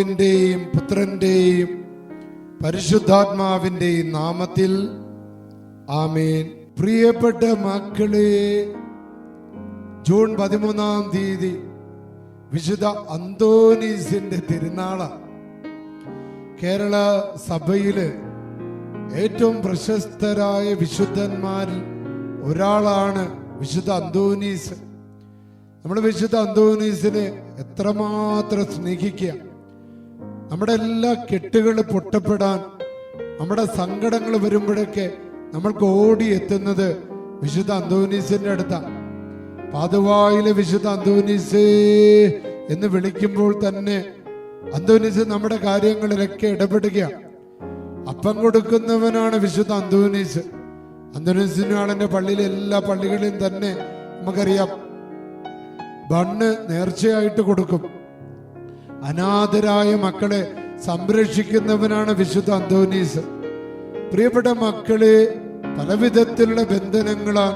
പിതാവിന്റെയും പുത്രന്റെയും പരിശുദ്ധാത്മാവിന്റെയും നാമത്തിൽ ആമേൻ. പ്രിയപ്പെട്ട മക്കളെ ജൂൺ പതിമൂന്നാം തീയതി വിശുദ്ധ അന്തോനീസിന്റെ തിരുനാള. കേരള സഭയിൽ ഏറ്റവും പ്രശസ്തരായ വിശുദ്ധന്മാരിൽ ഒരാളാണ് വിശുദ്ധ അന്തോനീസ്. നമ്മൾ വിശുദ്ധ അന്തോനീസിനെ എത്രമാത്രം സ്നേഹിക്കുക. നമ്മുടെ എല്ലാ കെട്ടുകൾ പൊട്ടപ്പെടാൻ നമ്മുടെ സങ്കടങ്ങൾ വരുമ്പോഴൊക്കെ നമ്മൾക്ക് ഓടി എത്തുന്നത് വിശുദ്ധ അന്തോനീസിന്റെ അടുത്താണ് പാതുവായിലെ വിശുദ്ധ അന്തോനീസേ എന്ന് വിളിക്കുമ്പോൾ തന്നെ അന്തോനീസ് നമ്മുടെ കാര്യങ്ങളിലൊക്കെ ഇടപെടുകയാണ്. അപ്പം കൊടുക്കുന്നവനാണ് വിശുദ്ധ അന്തോനീസ്. അന്തോനീസിനാളിന്റെ പള്ളിയിലെ എല്ലാ പള്ളികളിലും തന്നെ നമുക്കറിയാം. ബണ്ണ് നേർച്ചയായിട്ട് കൊടുക്കും. അനാഥരായ മക്കളെ സംരക്ഷിക്കുന്നവനാണ് വിശുദ്ധ അന്തോനീസ്. പ്രിയപ്പെട്ട മക്കളെ പലവിധത്തിലുള്ള ബന്ധനങ്ങളാൽ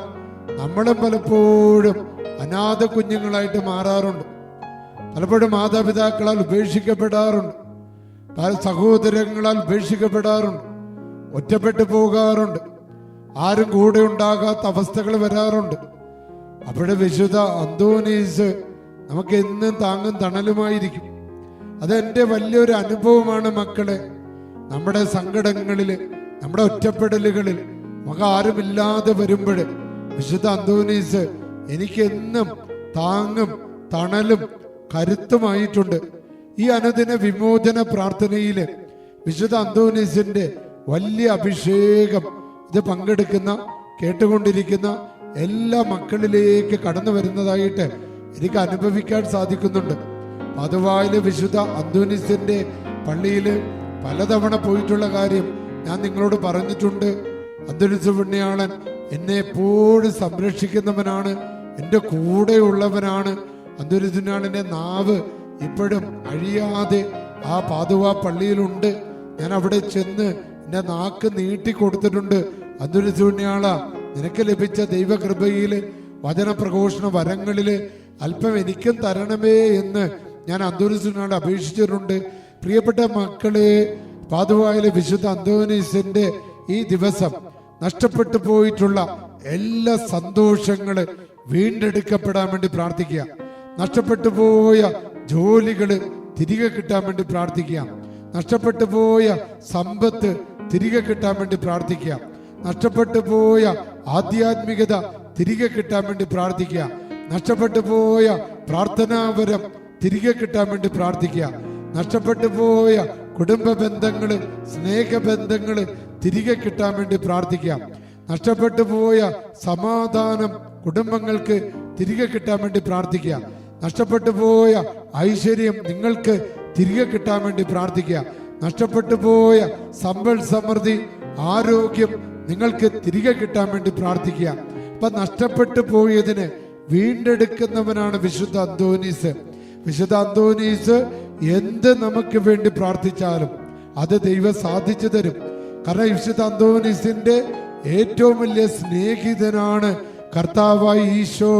നമ്മളും പലപ്പോഴും അനാഥ കുഞ്ഞുങ്ങളായിട്ട് മാറാറുണ്ട്. പലപ്പോഴും മാതാപിതാക്കളാൽ ഉപേക്ഷിക്കപ്പെടാറുണ്ട്. പല സഹോദരങ്ങളാൽ ഉപേക്ഷിക്കപ്പെടാറുണ്ട്. ഒറ്റപ്പെട്ടു പോകാറുണ്ട്. ആരും കൂടെ ഉണ്ടാകാത്ത അവസ്ഥകൾ വരാറുണ്ട്. അവിടെ വിശുദ്ധ അന്തോനീസ് നമുക്ക് എന്നും താങ്ങും തണലുമായിരിക്കും. അതെന്റെ വലിയൊരു അനുഭവമാണ് മക്കളെ. നമ്മുടെ സങ്കടങ്ങളിൽ നമ്മുടെ ഒറ്റപ്പെടലുകളിൽ നമുക്ക് ആരുമില്ലാതെ വരുമ്പോൾ വിശുദ്ധ അന്തോനീസ് എനിക്കെന്നും താങ്ങും തണലും കരുത്തുമായിട്ടുണ്ട്. ഈ അനുദിന വിമോചന പ്രാർത്ഥനയിൽ വിശുദ്ധ അന്തോനീസിന്റെ വലിയ അഭിഷേകം ഇത് പങ്കെടുക്കുന്ന കേട്ടുകൊണ്ടിരിക്കുന്ന എല്ലാ മക്കളിലേക്ക് കടന്നു വരുന്നതായിട്ട് എനിക്ക് അനുഭവിക്കാൻ സാധിക്കുന്നുണ്ട്. പതുവായിൽ വിശുദ്ധ അന്തോനിസിന്റെ പള്ളിയിൽ പലതവണ പോയിട്ടുള്ള കാര്യം ഞാൻ നിങ്ങളോട് പറഞ്ഞിട്ടുണ്ട്. അന്തോനിസ് പുണ്യാളൻ എന്നെ എപ്പോഴും സംരക്ഷിക്കുന്നവനാണ് എന്റെ കൂടെയുള്ളവനാണ്. അന്തോനിസുനാളിന്റെ നാവ് ഇപ്പോഴും അഴിയാതെ ആ പാതുവ പള്ളിയിലുണ്ട്. ഞാൻ അവിടെ ചെന്ന് എന്റെ നാക്ക് നീട്ടി കൊടുത്തിട്ടുണ്ട്. അന്തോനിസ് പുണ്യാള നിനക്ക് ലഭിച്ച ദൈവകൃപയിൽ വചനപ്രഘോഷണ വരങ്ങളിൽ അല്പം എനിക്കും തരണമേ എന്ന് ഞാൻ അന്തോനിസിനോട് അപേക്ഷിച്ചിട്ടുണ്ട്. പ്രിയപ്പെട്ട മക്കളെ പാതുവായിലെ വിശുദ്ധ അന്തോനീസിന്റെ ഈ ദിവസം നഷ്ടപ്പെട്ടു പോയിട്ടുള്ള എല്ലാ സന്തോഷങ്ങൾ വീണ്ടെടുക്കപ്പെടാൻ വേണ്ടി പ്രാർത്ഥിക്കുക. നഷ്ടപ്പെട്ടു പോയ ജോലികൾ തിരികെ കിട്ടാൻ വേണ്ടി പ്രാർത്ഥിക്കുക. നഷ്ടപ്പെട്ടു പോയ സമ്പത്ത് തിരികെ കിട്ടാൻ വേണ്ടി പ്രാർത്ഥിക്കുക. നഷ്ടപ്പെട്ടു പോയ ആധ്യാത്മികത തിരികെ കിട്ടാൻ വേണ്ടി പ്രാർത്ഥിക്കുക. നഷ്ടപ്പെട്ടു പോയ പ്രാർത്ഥനാപരം തിരികെ കിട്ടാൻ വേണ്ടി പ്രാർത്ഥിക്കുക. നഷ്ടപ്പെട്ടു പോയ കുടുംബ ബന്ധങ്ങൾ സ്നേഹബന്ധങ്ങൾ തിരികെ കിട്ടാൻ വേണ്ടി പ്രാർത്ഥിക്കാം നഷ്ടപ്പെട്ടു പോയ സമാധാനം കുടുംബങ്ങൾക്ക് തിരികെ കിട്ടാൻ വേണ്ടി പ്രാർത്ഥിക്കുക. നഷ്ടപ്പെട്ടു പോയ ഐശ്വര്യം നിങ്ങൾക്ക് തിരികെ കിട്ടാൻ വേണ്ടി പ്രാർത്ഥിക്കുക. നഷ്ടപ്പെട്ടു പോയ സമ്പൽ സമൃദ്ധി ആരോഗ്യം നിങ്ങൾക്ക് തിരികെ കിട്ടാൻ വേണ്ടി പ്രാർത്ഥിക്കുക. അപ്പൊ നഷ്ടപ്പെട്ടു പോയതിന് വീണ്ടെടുക്കുന്നവനാണ് വിശുദ്ധ അന്തോനീസ്. വിശുദ്ധ അന്തോനീസ് എന്ത് നമുക്ക് വേണ്ടി പ്രാർത്ഥിച്ചാലും അത് ദൈവം സാധിച്ചു തരും. കാരണം വിശുദ്ധ അന്തോനീസിന്റെ ഏറ്റവും വലിയ സ്നേഹിതനാണ് കർത്താവായ ഈശോ.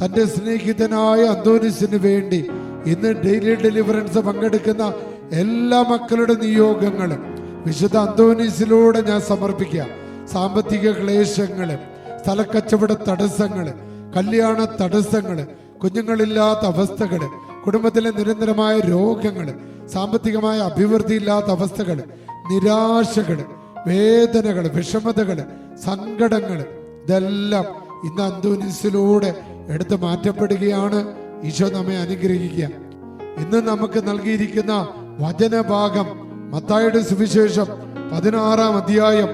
തന്റെ സ്നേഹിതനായ അന്തോനീസിന് വേണ്ടി ഇന്ന് ഡെയിലി ഡെലിവറൻസ് പങ്കെടുക്കുന്ന എല്ലാ മക്കളുടെ നിയോഗങ്ങളും വിശുദ്ധ അന്തോനീസിലൂടെ ഞാൻ സമർപ്പിക്കുക. സാമ്പത്തിക ക്ലേശങ്ങൾ സ്ഥലക്കച്ചവട തടസ്സങ്ങൾ കല്യാണ തടസ്സങ്ങൾ കുഞ്ഞുങ്ങളില്ലാത്ത അവസ്ഥകൾ കുടുംബത്തിലെ നിരന്തരമായ രോഗങ്ങൾ സാമ്പത്തികമായ അഭിവൃദ്ധി ഇല്ലാത്ത നിരാശകൾ വേദനകൾ വിഷമതകൾ സങ്കടങ്ങൾ ഇതെല്ലാം ഇന്ന് അന്തോനിസിലൂടെ എടുത്തു മാറ്റപ്പെടുകയാണ്. ഈശോ നമ്മെ അനുഗ്രഹിക്കുക. ഇന്ന് നമുക്ക് നൽകിയിരിക്കുന്ന വചനഭാഗം മത്തായുടെ സുവിശേഷം പതിനാറാം അധ്യായം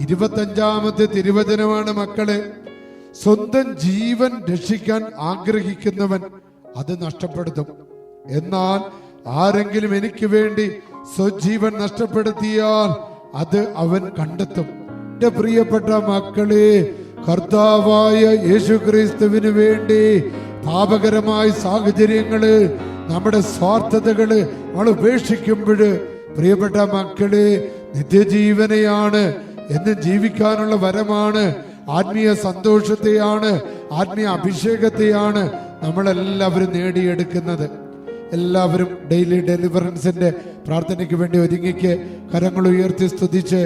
ഇരുപത്തഞ്ചാമത്തെ തിരുവചനമാണ് മക്കളെ. സ്വന്തം ജീവൻ രക്ഷിക്കാൻ ആഗ്രഹിക്കുന്നവൻ അത് നഷ്ടപ്പെടുത്തും. എന്നാൽ ആരെങ്കിലും എനിക്ക് വേണ്ടി സ്വജീവൻ നഷ്ടപ്പെടുത്തിയാൽ അത് അവൻ കണ്ടെത്തും. എന്റെ പ്രിയപ്പെട്ട മക്കളെ കർത്താവായ യേശു ക്രിസ്തുവിന് വേണ്ടി പാപകരമായ സാഹചര്യങ്ങൾ നമ്മുടെ സ്വാർത്ഥതകൾ നമ്മൾ ഉപേക്ഷിക്കുമ്പോൾ പ്രിയപ്പെട്ട മക്കൾ നിത്യജീവനെയാണ് എന്ന് ജീവിക്കാനുള്ള വരമാണ്. ആത്മീയ സന്തോഷത്തെയാണ് ആത്മീയ അഭിഷേകത്തെയാണ് നമ്മളെല്ലാവരും നേടിയെടുക്കുന്നത്. എല്ലാവരും ഡെയിലി ഡെലിവറൻസിന്റെ പ്രാർത്ഥനയ്ക്ക് വേണ്ടി ഒരുങ്ങിക്ക് കരങ്ങൾ ഉയർത്തി സ്തുതിച്ച്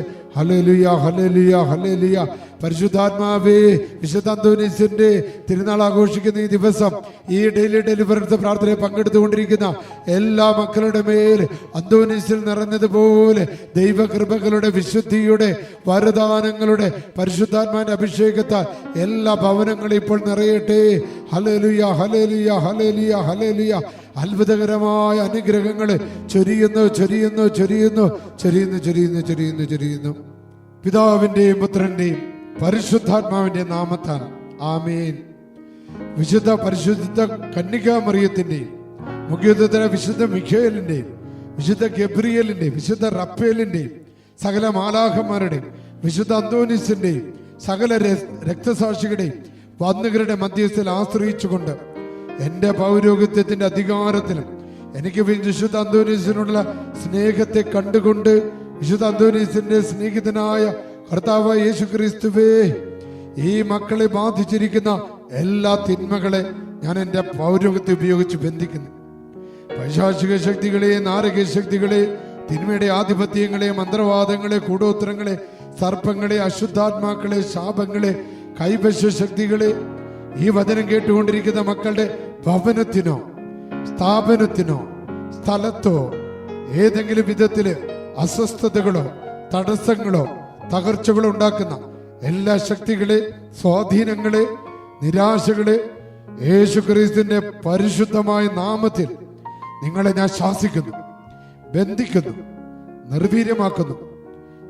പരിശുദ്ധാത്മാവേ വിശുദ്ധ അന്തോനീസിന്റെ തിരുനാൾ ആഘോഷിക്കുന്ന ഈ ദിവസം ഈ ഡെയിലി ഡെലിവറൻസ് പ്രാർത്ഥനയിൽ പങ്കെടുത്തുകൊണ്ടിരിക്കുന്ന എല്ലാ മക്കളുടെ മേൽ അന്തോനീസിൽ നിറഞ്ഞതുപോലെ ദൈവകൃപകളുടെ വിശുദ്ധിയുടെ വരദാനങ്ങളുടെ പരിശുദ്ധാത്മാന്റെ അഭിഷേകത്താൽ എല്ലാ ഭവനങ്ങളും ഇപ്പോൾ നിറയട്ടെ. ഹലേലുയ ഹലേലുയ ഹലേലുയ ഹലേലുയ അത്ഭുതകരമായ അനുഗ്രഹങ്ങൾ ചൊരിയുന്നു ചൊരിയുന്നു ചൊരിയുന്നു ചൊരിയുന്നു ചൊരിയുന്നു ചൊരിയുന്നു ചൊരിയുന്നു. പിതാവിന്റെയും പുത്രന്റെയും പരിശുദ്ധാത്മാവിന്റെ നാമത്താൽ. ആമേൻ. വിശുദ്ധ പരിശുദ്ധ കന്യകാമറിയത്തിന്റെയും മുഖ്യതര വിശുദ്ധ മിഖേലിന്റെയും വിശുദ്ധ ഗബ്രിയലിന്റെയും വിശുദ്ധ റഫേലിന്റെയും സകല മാലാഹന്മാരുടെയും വിശുദ്ധ അന്തോനിസിന്റെയും സകല രക്തസാക്ഷികളുടെയും വന്നുകരുടെ മധ്യസ്ഥയിൽ ആശ്രയിച്ചുകൊണ്ട് എന്റെ പൗരോഹിത്യത്തിന്റെ അധികാരത്തിലും എനിക്ക് വിശുദ്ധ അന്തോനീസിനുള്ള സ്നേഹത്തെ കണ്ടുകൊണ്ട് വിശുദ്ധ അന്തോനീസിന്റെ സ്നേഹിതനായ കർത്താവ് യേശു ക്രിസ്തുവേ ഈ മക്കളെ ബാധിച്ചിരിക്കുന്ന എല്ലാ തിന്മകളെ ഞാൻ എന്റെ പൗരോഗത്തെ ഉപയോഗിച്ച് ബന്ധിക്കുന്നു. പൈശാചിക ശക്തികളെ നാരക ശക്തികളെ തിന്മയുടെ ആധിപത്യങ്ങളെ മന്ത്രവാദങ്ങളെ കൂടോത്രങ്ങളെ സർപ്പങ്ങളെ അശുദ്ധാത്മാക്കളെ ശാപങ്ങളെ കൈവശ ശക്തികളെ ഈ വചനം കേട്ടുകൊണ്ടിരിക്കുന്ന മക്കളുടെ ഭവനത്തിനോ സ്ഥാപനത്തിനോ സ്ഥലത്തോ ഏതെങ്കിലും വിധത്തിൽ അസ്വസ്ഥതകളോ തടസ്സങ്ങളോ തകർച്ചകളോ ഉണ്ടാക്കുന്ന എല്ലാ ശക്തികളെ സ്വാധീനങ്ങളെ നിരാശകളെ യേശു ക്രിസ്തുവിന്റെ പരിശുദ്ധമായ നാമത്തിൽ നിങ്ങളെ ഞാൻ ശാസിക്കുന്നു ബന്ധിക്കുന്നു നിർവീര്യമാക്കുന്നു.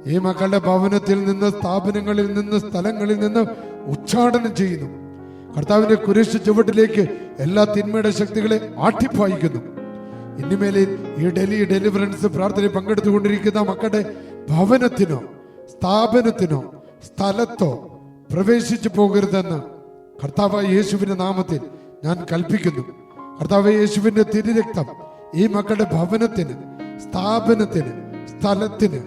ഈ മക്കളുടെ ഭവനത്തിൽ നിന്ന് സ്ഥാപനങ്ങളിൽ നിന്ന് സ്ഥലങ്ങളിൽ നിന്ന് ഉച്ചാടനം ചെയ്യുന്നു. കർത്താവിന്റെ കുരിശ് ചുവട്ടിലേക്ക് എല്ലാ തിന്മയുടെ ശക്തികളെ ആട്ടിപ്പായിക്കുന്നു. ഇനിമേലെ ഈ ഡെലി ഡെലിവറൻസ് പ്രാർത്ഥനയിൽ പങ്കെടുത്തുകൊണ്ടിരിക്കുന്ന മക്കളുടെ ഭവനത്തിനോ സ്ഥാപനത്തിനോ സ്ഥലത്തോ പ്രവേശിച്ചു പോകരുതെന്ന് കർത്താവ് യേശുവിന്റെ നാമത്തിൽ ഞാൻ കൽപ്പിക്കുന്നു. കർത്താവ് യേശുവിന്റെ തിരുരക്തം ഈ മക്കളുടെ ഭവനത്തിന് സ്ഥാപനത്തിന് സ്ഥലത്തിന്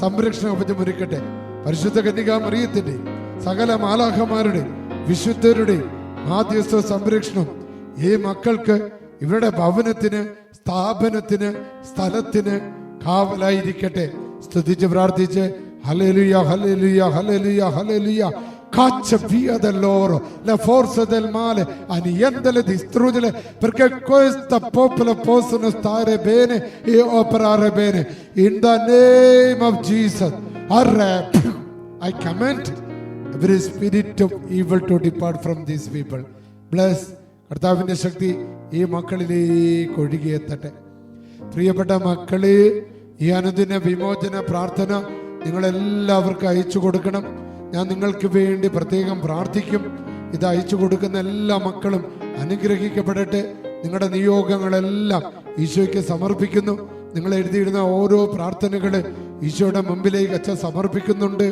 സംരക്ഷണം ഉപജമൊരുക്കട്ടെ. പരിശുദ്ധ കന്യകാമറിയത്തിന്റെ സകല മാലാഖമാരുടെ വിശുദ്ധരുടെ മാധ്യസ്ഥ സംരക്ഷണം ഈ മക്കൾക്ക് ഇവരുടെ ഭവനത്തിന് സ്ഥാപനത്തിന് സ്ഥലത്തിന് കാവലായിരിക്കട്ടെ സ്തുതിച്ച് പ്രാർത്ഥിച്ച് hallelujah hallelujah hallelujah hallelujah Caccia via dell'oro, la forza del male, annientale, distruggere, perché questo popolo possono stare bene e operare bene. In the name of Jesus, I command every spirit of evil to depart from these people Bless കർത്താവിന്റെ ശക്തി ഈ മക്കളിലേക്ക് ഒഴുകിയെത്തട്ടെ പ്രിയപ്പെട്ട മക്കളെ ഈ അനുദിന വിമോചന പ്രാർത്ഥന നിങ്ങളെല്ലാവർക്കും അയച്ചു കൊടുക്കണം ഞാൻ നിങ്ങൾക്ക് വേണ്ടി പ്രത്യേകം പ്രാർത്ഥിക്കും ഇത് അയച്ചു കൊടുക്കുന്ന എല്ലാ മക്കളും അനുഗ്രഹിക്കപ്പെടട്ടെ നിങ്ങളുടെ നിയോഗങ്ങളെല്ലാം ഈശോയ്ക്ക് സമർപ്പിക്കുന്നു നിങ്ങൾ എഴുതിയിരുന്ന ഓരോ പ്രാർത്ഥനകൾ ഈശോയുടെ മുമ്പിലേക്ക് അച്ഛൻ സമർപ്പിക്കുന്നുണ്ട്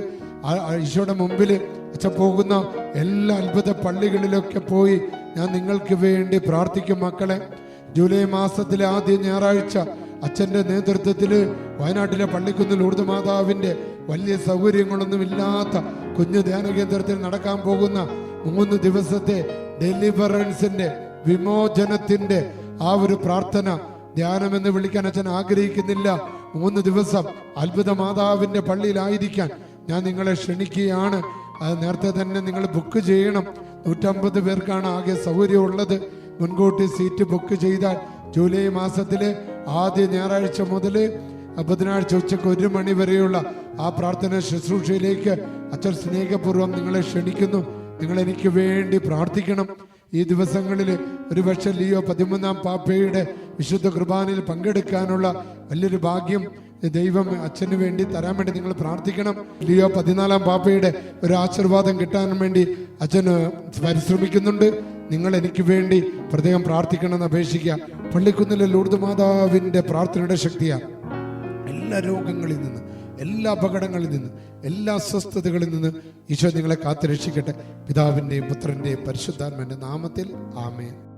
ഈശോയുടെ മുമ്പിൽ അച്ഛൻ പോകുന്ന എല്ലാ അത്ഭുത പള്ളികളിലൊക്കെ പോയി ഞാൻ നിങ്ങൾക്ക് വേണ്ടി പ്രാർത്ഥിക്കും മക്കളെ. ജൂലൈ മാസത്തിലെ ആദ്യ ഞായറാഴ്ച അച്ഛന്റെ നേതൃത്വത്തിൽ വയനാട്ടിലെ പള്ളിക്കുന്നിൽ ഊർദ് മാതാവിന്റെ വലിയ സൗകര്യങ്ങളൊന്നും ഇല്ലാത്ത കുഞ്ഞു ധ്യാന കേന്ദ്രത്തിൽ നടക്കാൻ പോകുന്ന മൂന്ന് ദിവസത്തെ ഡെലിവറൻസിന്റെ വിമോചനത്തിന്റെ ആ ഒരു പ്രാർത്ഥന ധ്യാനമെന്ന് വിളിക്കാൻ അച്ഛൻ ആഗ്രഹിക്കുന്നില്ല. മൂന്ന് ദിവസം അത്ഭുത മാതാവിന്റെ പള്ളിയിലായിരിക്കാൻ ഞാൻ നിങ്ങളെ ക്ഷണിക്കുകയാണ്. അത് നേരത്തെ തന്നെ നിങ്ങൾ ബുക്ക് ചെയ്യണം. നൂറ്റമ്പത് പേർക്കാണ് ആകെ സൗകര്യമുള്ളത്. മുൻകൂട്ടി സീറ്റ് ബുക്ക് ചെയ്താൽ ജൂലൈ മാസത്തിലെ ആദ്യ ഞായറാഴ്ച മുതൽ ബുധനാഴ്ച ഉച്ചയ്ക്ക് ഒരു മണി വരെയുള്ള ആ പ്രാർത്ഥന ശുശ്രൂഷയിലേക്ക് അച്ഛൻ സ്നേഹപൂർവം നിങ്ങളെ ക്ഷണിക്കുന്നു. നിങ്ങൾ എനിക്ക് വേണ്ടി പ്രാർത്ഥിക്കണം. ഈ ദിവസങ്ങളിൽ ഒരു ഒരുപക്ഷെ ലിയോ പതിമൂന്നാം പാപ്പയുടെ വിശുദ്ധ കുർബാനയിൽ പങ്കെടുക്കാനുള്ള വലിയൊരു ഭാഗ്യം ദൈവം അച്ഛന് വേണ്ടി തരാൻ വേണ്ടി നിങ്ങൾ പ്രാർത്ഥിക്കണം. ലിയോ പതിനാലാം പാപ്പയുടെ ഒരു ആശീർവാദം കിട്ടാൻ വേണ്ടി അച്ഛന് പരിശ്രമിക്കുന്നുണ്ട്. നിങ്ങൾ എനിക്ക് വേണ്ടി പ്രത്യേകം പ്രാർത്ഥിക്കണമെന്ന് അപേക്ഷിക്കുക. പള്ളിക്കുന്നിലെ ലൂർദ് മാതാവിന്റെ പ്രാർത്ഥനയുടെ ശക്തിയാണ് എല്ലാ രോഗങ്ങളിൽ നിന്ന് എല്ലാ അപകടങ്ങളിൽ നിന്ന് എല്ലാ അസ്വസ്ഥതകളിൽ നിന്ന് ഈശോ നിങ്ങളെ കാത്തുരക്ഷിക്കട്ടെ. പിതാവിന്റെയും പുത്രന്റെയും പരിശുദ്ധാത്മന്റെ നാമത്തിൽ ആമേൻ.